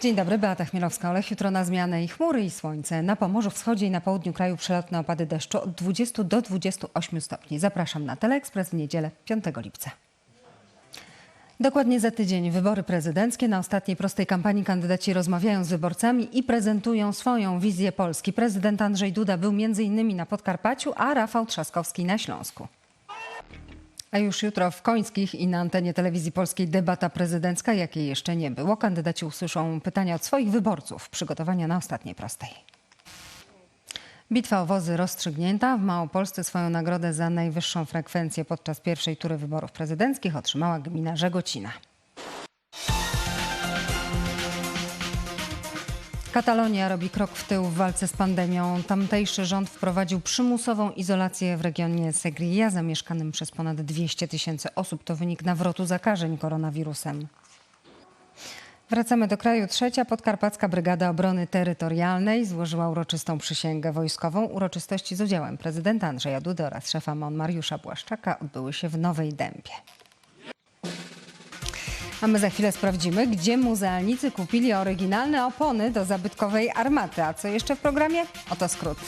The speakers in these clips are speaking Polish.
Dzień dobry, Beata Chmielowska-Olech. Jutro na zmianę i chmury i słońce. Na Pomorzu Wschodzie i na południu kraju przelotne opady deszczu od 20 do 28 stopni. Zapraszam na Teleekspres w niedzielę 5 lipca. Dokładnie za tydzień wybory prezydenckie. Na ostatniej prostej kampanii kandydaci rozmawiają z wyborcami i prezentują swoją wizję Polski. Prezydent Andrzej Duda był m.in. na Podkarpaciu, a Rafał Trzaskowski na Śląsku. A już jutro w Końskich i na antenie telewizji polskiej debata prezydencka, jakiej jeszcze nie było. Kandydaci usłyszą pytania od swoich wyborców. Przygotowania na ostatniej prostej. Bitwa o wozy rozstrzygnięta. W Małopolsce swoją nagrodę za najwyższą frekwencję podczas pierwszej tury wyborów prezydenckich otrzymała gmina Żegocina. Katalonia robi krok w tył w walce z pandemią. Tamtejszy rząd wprowadził przymusową izolację w regionie Segria, zamieszkanym przez ponad 200 tysięcy osób. To wynik nawrotu zakażeń koronawirusem. Wracamy do kraju. Trzecia Podkarpacka Brygada Obrony Terytorialnej złożyła uroczystą przysięgę wojskową. Uroczystości z udziałem prezydenta Andrzeja Dudy oraz szefa MON Mariusza Błaszczaka odbyły się w Nowej Dębie. A my za chwilę sprawdzimy, gdzie muzealnicy kupili oryginalne opony do zabytkowej armaty. A co jeszcze w programie? Oto skrót.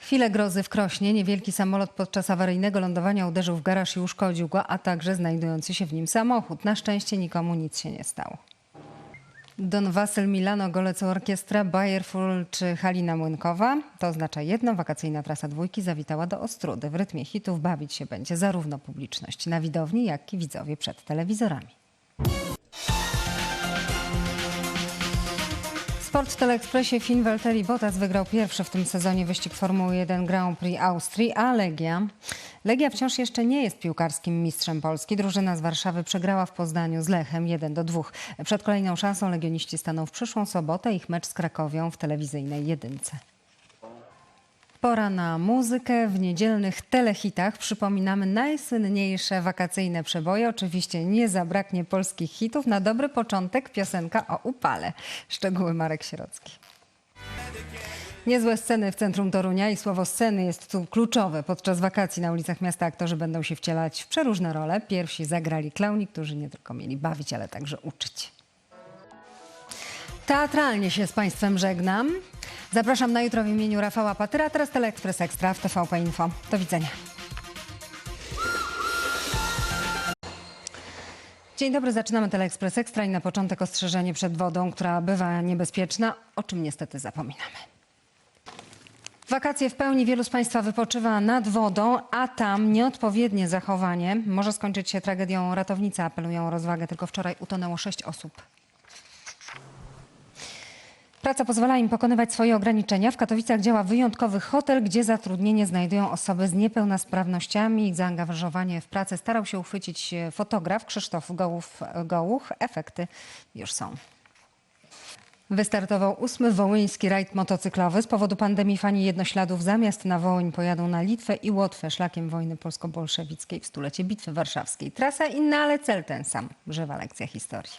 Chwilę grozy w Krośnie. Niewielki samolot podczas awaryjnego lądowania uderzył w garaż i uszkodził go, a także znajdujący się w nim samochód. Na szczęście nikomu nic się nie stało. Don Wasyl Milano, Goleco Orkiestra, Bayerful czy Halina Młynkowa. To oznacza jedno, wakacyjna trasa dwójki zawitała do Ostrudy. W rytmie hitów bawić się będzie zarówno publiczność na widowni, jak i widzowie przed telewizorami. Sport w Teleekspresie Finn Valtteri Bottas wygrał pierwszy w tym sezonie wyścig Formuły 1 Grand Prix Austrii, a Legia... Legia wciąż jeszcze nie jest piłkarskim mistrzem Polski. Drużyna z Warszawy przegrała w Poznaniu z Lechem 1 do 2. Przed kolejną szansą legioniści staną w przyszłą sobotę. Ich mecz z Krakowią w telewizyjnej jedynce. Pora na muzykę. W niedzielnych telehitach przypominamy najsłynniejsze wakacyjne przeboje. Oczywiście nie zabraknie polskich hitów. Na dobry początek piosenka o upale. Szczegóły Marek Sierocki. Niezłe sceny w centrum Torunia i słowo sceny jest tu kluczowe. Podczas wakacji na ulicach miasta aktorzy będą się wcielać w przeróżne role. Pierwsi zagrali klauni, którzy nie tylko mieli bawić, ale także uczyć. Teatralnie się z Państwem żegnam. Zapraszam na jutro w imieniu Rafała Patyra, teraz Teleekspres Ekstra w TVP Info. Do widzenia. Dzień dobry, zaczynamy Teleekspres Ekstra i na początek ostrzeżenie przed wodą, która bywa niebezpieczna, o czym niestety zapominamy. Wakacje w pełni wielu z Państwa wypoczywa nad wodą, a tam nieodpowiednie zachowanie może skończyć się tragedią. Ratownicy apelują o rozwagę. Tylko wczoraj utonęło sześć osób. Praca pozwala im pokonywać swoje ograniczenia. W Katowicach działa wyjątkowy hotel, gdzie zatrudnienie znajdują osoby z niepełnosprawnościami. Zaangażowanie w pracę starał się uchwycić fotograf Krzysztof Gołów, Gołuch. Efekty już są. Wystartował ósmy wołyński rajd motocyklowy. Z powodu pandemii fani jednośladów zamiast na Wołyń pojadą na Litwę i Łotwę szlakiem wojny polsko-bolszewickiej w stulecie Bitwy Warszawskiej. Trasa inna, ale cel ten sam. Żywa lekcja historii.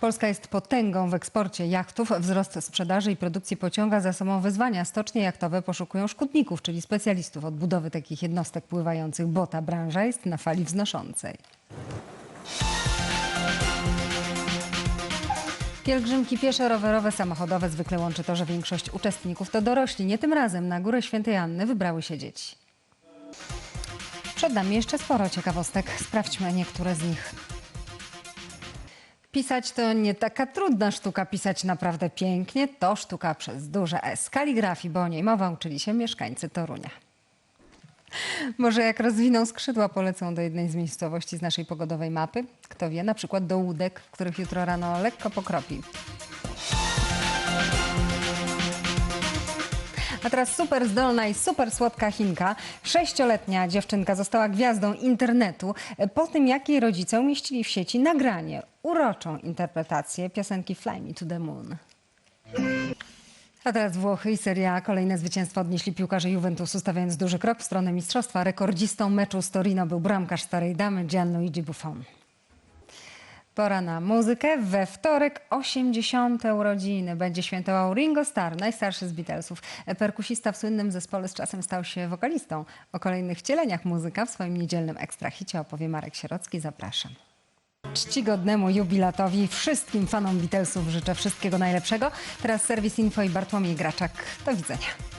Polska jest potęgą w eksporcie jachtów. Wzrost sprzedaży i produkcji pociąga za sobą wyzwania. Stocznie jachtowe poszukują szkutników, czyli specjalistów od budowy takich jednostek pływających, bo ta branża jest na fali wznoszącej. Pielgrzymki piesze, rowerowe, samochodowe zwykle łączy to, że większość uczestników to dorośli. Nie tym razem na Górę Świętej Anny wybrały się dzieci. Przed nami jeszcze sporo ciekawostek. Sprawdźmy niektóre z nich. Pisać to nie taka trudna sztuka, pisać naprawdę pięknie. To sztuka przez duże S. Kaligrafii, bo o niej mowa uczyli się mieszkańcy Torunia. Może jak rozwiną skrzydła, polecą do jednej z miejscowości z naszej pogodowej mapy. Kto wie, na przykład do łódek, w których jutro rano lekko pokropi. A teraz super zdolna i super słodka Chinka. Sześcioletnia dziewczynka została gwiazdą internetu po tym, jak jej rodzice umieścili w sieci nagranie, uroczą interpretację piosenki Fly Me to the Moon. A teraz Włochy i Seria. Kolejne zwycięstwo odnieśli piłkarze Juventusu, stawiając duży krok w stronę mistrzostwa. Rekordzistą meczu z Torino był bramkarz starej damy Gianluigi Buffon. Pora na muzykę. We wtorek 80. urodziny będzie świętował Ringo Starr, najstarszy z Beatlesów. Perkusista w słynnym zespole z czasem stał się wokalistą. O kolejnych wcieleniach muzyka w swoim niedzielnym ekstrahicie opowie Marek Sierocki. Zapraszam. Czcigodnemu jubilatowi, wszystkim fanom Beatlesów życzę wszystkiego najlepszego. Teraz serwis Info i Bartłomiej Graczak. Do widzenia.